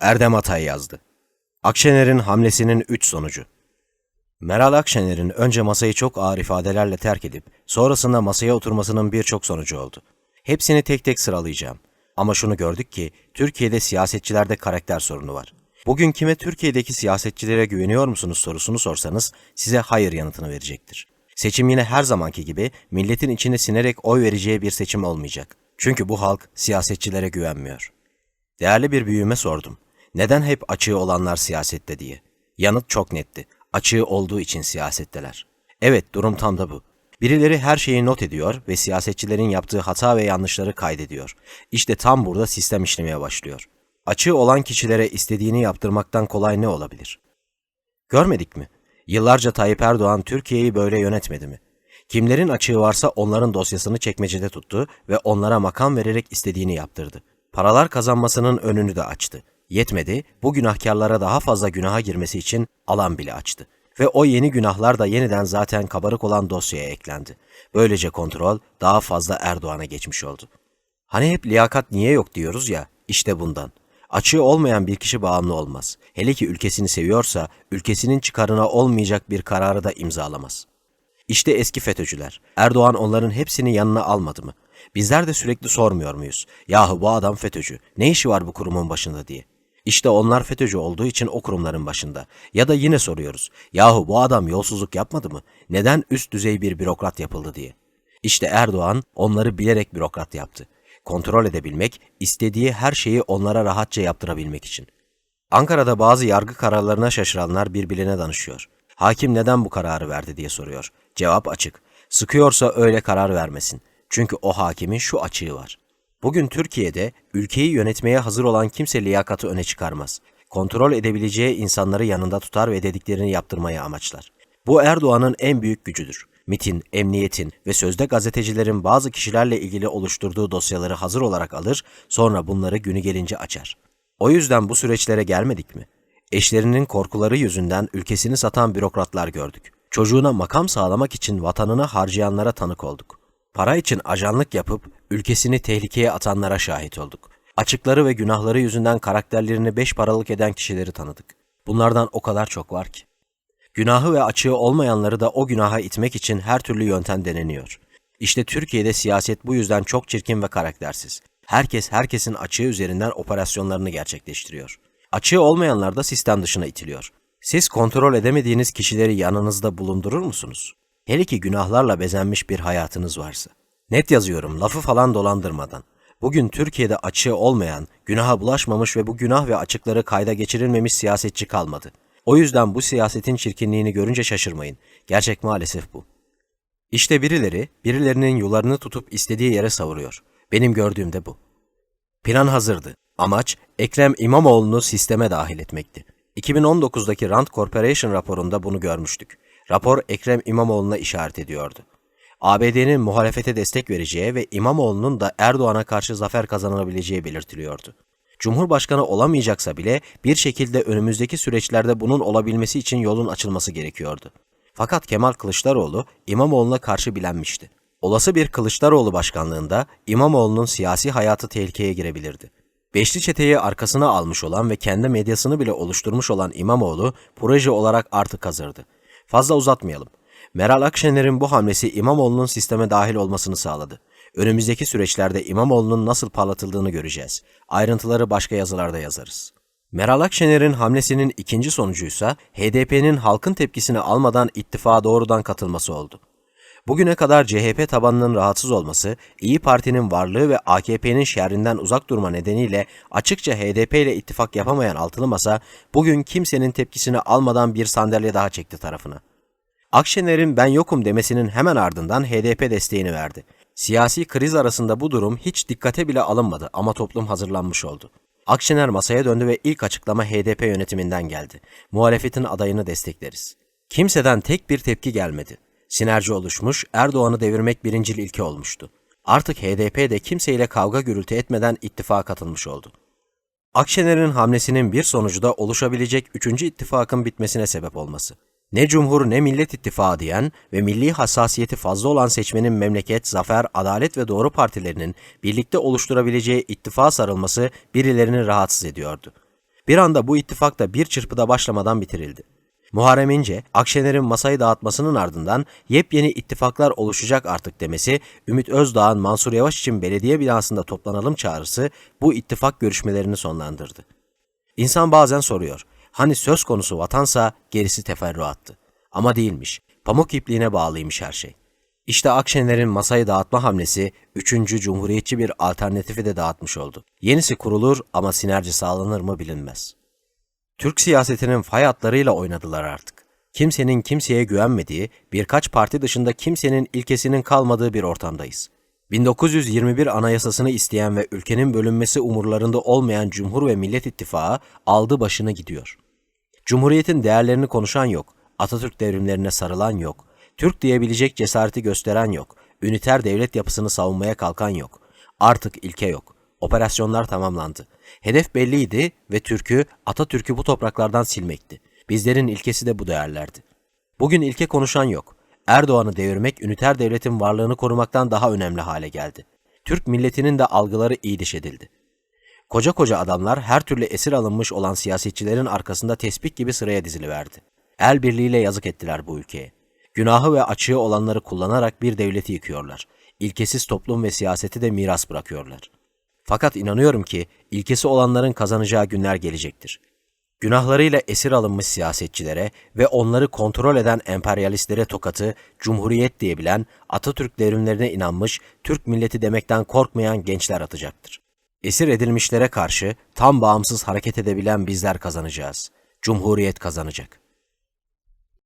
Erdem Atay yazdı. Akşener'in hamlesinin 3 sonucu. Meral Akşener'in önce masayı çok ağır ifadelerle terk edip sonrasında masaya oturmasının birçok sonucu oldu. Hepsini tek tek sıralayacağım. Ama şunu gördük ki Türkiye'de siyasetçilerde karakter sorunu var. Bugün kime Türkiye'deki siyasetçilere güveniyor musunuz sorusunu sorsanız size hayır yanıtını verecektir. Seçim yine her zamanki gibi milletin içine sinerek oy vereceği bir seçim olmayacak. Çünkü bu halk siyasetçilere güvenmiyor. Değerli bir büyüme sordum. Neden hep açığı olanlar siyasette diye. Yanıt çok netti. Açığı olduğu için siyasetteler. Evet durum tam da bu. Birileri her şeyi not ediyor ve siyasetçilerin yaptığı hata ve yanlışları kaydediyor. İşte tam burada sistem işlemeye başlıyor. Açığı olan kişilere istediğini yaptırmaktan kolay ne olabilir? Görmedik mi? Yıllarca Tayyip Erdoğan Türkiye'yi böyle yönetmedi mi? Kimlerin açığı varsa onların dosyasını çekmecede tuttu ve onlara makam vererek istediğini yaptırdı. Paralar kazanmasının önünü de açtı. Yetmedi, bu günahkarlara daha fazla günaha girmesi için alan bile açtı. Ve o yeni günahlar da yeniden zaten kabarık olan dosyaya eklendi. Böylece kontrol daha fazla Erdoğan'a geçmiş oldu. Hani hep liyakat niye yok diyoruz ya, işte bundan. Açığı olmayan bir kişi bağımlı olmaz. Hele ki ülkesini seviyorsa, ülkesinin çıkarına olmayacak bir kararı da imzalamaz. İşte eski FETÖ'cüler. Erdoğan onların hepsini yanına almadı mı? Bizler de sürekli sormuyor muyuz? Yahu bu adam FETÖ'cü. Ne işi var bu kurumun başında diye. İşte onlar FETÖ'cü olduğu için o kurumların başında. Ya da yine soruyoruz. Yahu bu adam yolsuzluk yapmadı mı? Neden üst düzey bir bürokrat yapıldı diye. İşte Erdoğan onları bilerek bürokrat yaptı. Kontrol edebilmek, istediği her şeyi onlara rahatça yaptırabilmek için. Ankara'da bazı yargı kararlarına şaşıranlar birbirine danışıyor. Hakim neden bu kararı verdi diye soruyor. Cevap açık. Sıkıyorsa öyle karar vermesin. Çünkü o hakimin şu açığı var. Bugün Türkiye'de ülkeyi yönetmeye hazır olan kimse liyakatı öne çıkarmaz. Kontrol edebileceği insanları yanında tutar ve dediklerini yaptırmaya amaçlar. Bu Erdoğan'ın en büyük gücüdür. MIT'in, emniyetin ve sözde gazetecilerin bazı kişilerle ilgili oluşturduğu dosyaları hazır olarak alır, sonra bunları günü gelince açar. O yüzden bu süreçlere gelmedik mi? Eşlerinin korkuları yüzünden ülkesini satan bürokratlar gördük. Çocuğuna makam sağlamak için vatanını harcayanlara tanık olduk. Para için ajanlık yapıp ülkesini tehlikeye atanlara şahit olduk. Açıkları ve günahları yüzünden karakterlerini beş paralık eden kişileri tanıdık. Bunlardan o kadar çok var ki. Günahı ve açığı olmayanları da o günaha itmek için her türlü yöntem deneniyor. İşte Türkiye'de siyaset bu yüzden çok çirkin ve karaktersiz. Herkes herkesin açığı üzerinden operasyonlarını gerçekleştiriyor. Açığı olmayanlar da sistem dışına itiliyor. Siz kontrol edemediğiniz kişileri yanınızda bulundurur musunuz? Hele ki günahlarla bezenmiş bir hayatınız varsa. Net yazıyorum lafı falan dolandırmadan. Bugün Türkiye'de açığı olmayan, günaha bulaşmamış ve bu günah ve açıkları kayda geçirilmemiş siyasetçi kalmadı. O yüzden bu siyasetin çirkinliğini görünce şaşırmayın. Gerçek maalesef bu. İşte birileri, birilerinin yularını tutup istediği yere savuruyor. Benim gördüğüm de bu. Plan hazırdı. Amaç Ekrem İmamoğlu'nu sisteme dahil etmekti. 2019'daki Rand Corporation raporunda bunu görmüştük. Rapor Ekrem İmamoğlu'na işaret ediyordu. ABD'nin muhalefete destek vereceği ve İmamoğlu'nun da Erdoğan'a karşı zafer kazanabileceği belirtiliyordu. Cumhurbaşkanı olamayacaksa bile bir şekilde önümüzdeki süreçlerde bunun olabilmesi için yolun açılması gerekiyordu. Fakat Kemal Kılıçdaroğlu İmamoğlu'na karşı bilenmişti. Olası bir Kılıçdaroğlu başkanlığında İmamoğlu'nun siyasi hayatı tehlikeye girebilirdi. Beşli çeteyi arkasına almış olan ve kendi medyasını bile oluşturmuş olan İmamoğlu proje olarak artık hazırdı. Fazla uzatmayalım. Meral Akşener'in bu hamlesi İmamoğlu'nun sisteme dahil olmasını sağladı. Önümüzdeki süreçlerde İmamoğlu'nun nasıl parlatıldığını göreceğiz. Ayrıntıları başka yazılarda yazarız. Meral Akşener'in hamlesinin ikinci sonucuysa HDP'nin halkın tepkisini almadan ittifağa doğrudan katılması oldu. Bugüne kadar CHP tabanının rahatsız olması, İyi Parti'nin varlığı ve AKP'nin şerrinden uzak durma nedeniyle açıkça HDP ile ittifak yapamayan altılı masa, bugün kimsenin tepkisini almadan bir sandalye daha çekti tarafına. Akşener'in ben yokum demesinin hemen ardından HDP desteğini verdi. Siyasi kriz arasında bu durum hiç dikkate bile alınmadı ama toplum hazırlanmış oldu. Akşener masaya döndü ve ilk açıklama HDP yönetiminden geldi. Muhalefetin adayını destekleriz. Kimseden tek bir tepki gelmedi. Sinerji oluşmuş, Erdoğan'ı devirmek birincil ilke olmuştu. Artık HDP de kimseyle kavga gürültü etmeden ittifaka katılmış oldu. Akşener'in hamlesinin bir sonucu da oluşabilecek üçüncü ittifakın bitmesine sebep olması. Ne Cumhur ne Millet İttifakı diyen ve milli hassasiyeti fazla olan seçmenin memleket, zafer, adalet ve doğru partilerinin birlikte oluşturabileceği ittifak sarılması birilerini rahatsız ediyordu. Bir anda bu ittifak da bir çırpıda başlamadan bitirildi. Muharrem İnce, Akşener'in masayı dağıtmasının ardından yepyeni ittifaklar oluşacak artık demesi, Ümit Özdağ'ın Mansur Yavaş için belediye binasında toplanalım çağrısı bu ittifak görüşmelerini sonlandırdı. İnsan bazen soruyor, hani söz konusu vatansa gerisi teferruattı. Ama değilmiş, pamuk ipliğine bağlıymış her şey. İşte Akşener'in masayı dağıtma hamlesi, üçüncü cumhuriyetçi bir alternatifi de dağıtmış oldu. Yenisi kurulur ama sinerji sağlanır mı bilinmez. Türk siyasetinin fay hatlarıyla oynadılar artık. Kimsenin kimseye güvenmediği, birkaç parti dışında kimsenin ilkesinin kalmadığı bir ortamdayız. 1921 Anayasasını isteyen ve ülkenin bölünmesi umurlarında olmayan Cumhur ve Millet İttifakı aldı başını gidiyor. Cumhuriyetin değerlerini konuşan yok, Atatürk devrimlerine sarılan yok, Türk diyebilecek cesareti gösteren yok, üniter devlet yapısını savunmaya kalkan yok. Artık ilke yok. Operasyonlar tamamlandı. Hedef belliydi ve Türk'ü, Atatürk'ü bu topraklardan silmekti. Bizlerin ilkesi de bu değerlerdi. Bugün ilke konuşan yok. Erdoğan'ı devirmek üniter devletin varlığını korumaktan daha önemli hale geldi. Türk milletinin de algıları iyi diş edildi. Koca koca adamlar her türlü esir alınmış olan siyasetçilerin arkasında tespih gibi sıraya diziliverdi. El birliğiyle yazık ettiler bu ülkeye. Günahı ve açığı olanları kullanarak bir devleti yıkıyorlar. İlkesiz toplum ve siyaseti de miras bırakıyorlar. Fakat inanıyorum ki ilkesi olanların kazanacağı günler gelecektir. Günahlarıyla esir alınmış siyasetçilere ve onları kontrol eden emperyalistlere tokatı, cumhuriyet diyebilen, Atatürk devrimlerine inanmış, Türk milleti demekten korkmayan gençler atacaktır. Esir edilmişlere karşı tam bağımsız hareket edebilen bizler kazanacağız. Cumhuriyet kazanacak.